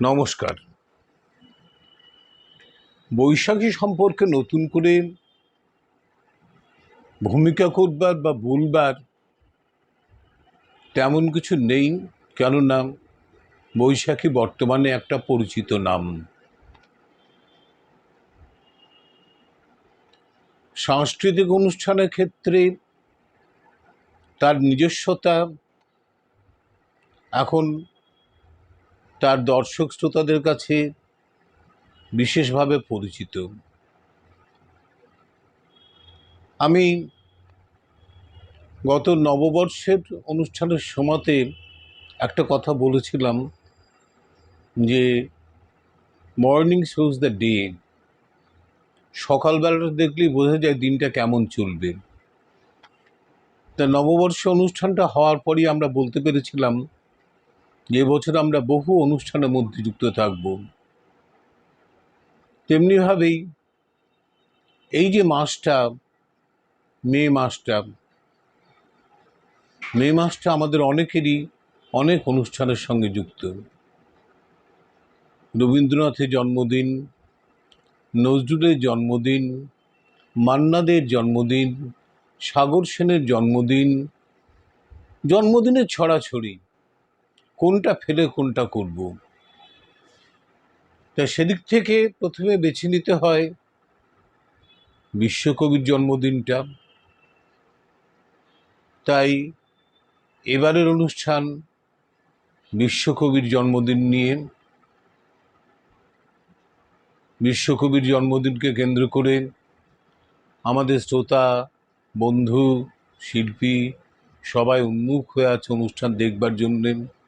নমস্কার। বৈশাখী সম্পর্কে নতুন করে ভূমিকা করবার বা বলবার তেমন কিছু নেই, কেননা বৈশাখী বর্তমানে একটা পরিচিত নাম। সাংস্কৃতিক অনুষ্ঠানের ক্ষেত্রে তার নিজস্বতা এখন তার দর্শক শ্রোতাদের কাছে বিশেষভাবে পরিচিত। আমি গত নববর্ষের অনুষ্ঠানের সময়তে একটা কথা বলেছিলাম যে মর্নিং শোজ দ্য ডে সকালবেলাটা দেখলেই বোঝা যায় দিনটা কেমন চলবে। তা নববর্ষ অনুষ্ঠানটা হওয়ার পরই আমরা বলতে পেরেছিলাম যে বছর আমরা বহু অনুষ্ঠানের মধ্যে যুক্ত থাকব তেমনিভাবেই এই যে মাসটা, মে মাসটা মে মাসটা আমাদের অনেকেরই অনেক অনুষ্ঠানের সঙ্গে যুক্ত। রবীন্দ্রনাথের জন্মদিন, নজরুলের জন্মদিন, মান্নাদের জন্মদিন, সাগর সেনের জন্মদিন, জন্মদিনের ছড়াছড়ি। কোনটা ফেলে, কোনটা করব? তা সেদিক থেকে প্রথমে বেছে নিতে হয় বিশ্বকবির জন্মদিনটা। তাই এবারের অনুষ্ঠান বিশ্বকবির জন্মদিন নিয়ে। বিশ্বকবির জন্মদিনকে কেন্দ্র করে আমাদের শ্রোতা, বন্ধু, শিল্পী সবাই উন্মুখ হয়ে আছে অনুষ্ঠান দেখবার জন্যে।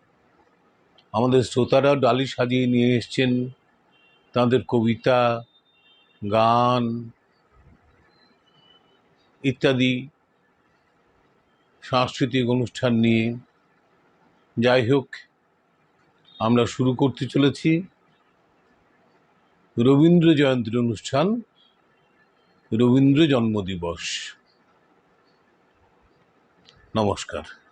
আমাদের শ্রোতারাও ডালি সাজিয়ে নিয়ে এসছেন, তাদের কবিতা, গান ইত্যাদি সাংস্কৃতিক অনুষ্ঠান নিয়ে। যাই হোক, আমরা শুরু করতে চলেছি। রবীন্দ্র জয়ন্তীর অনুষ্ঠান, রবীন্দ্র জন্মদিবস। নমস্কার।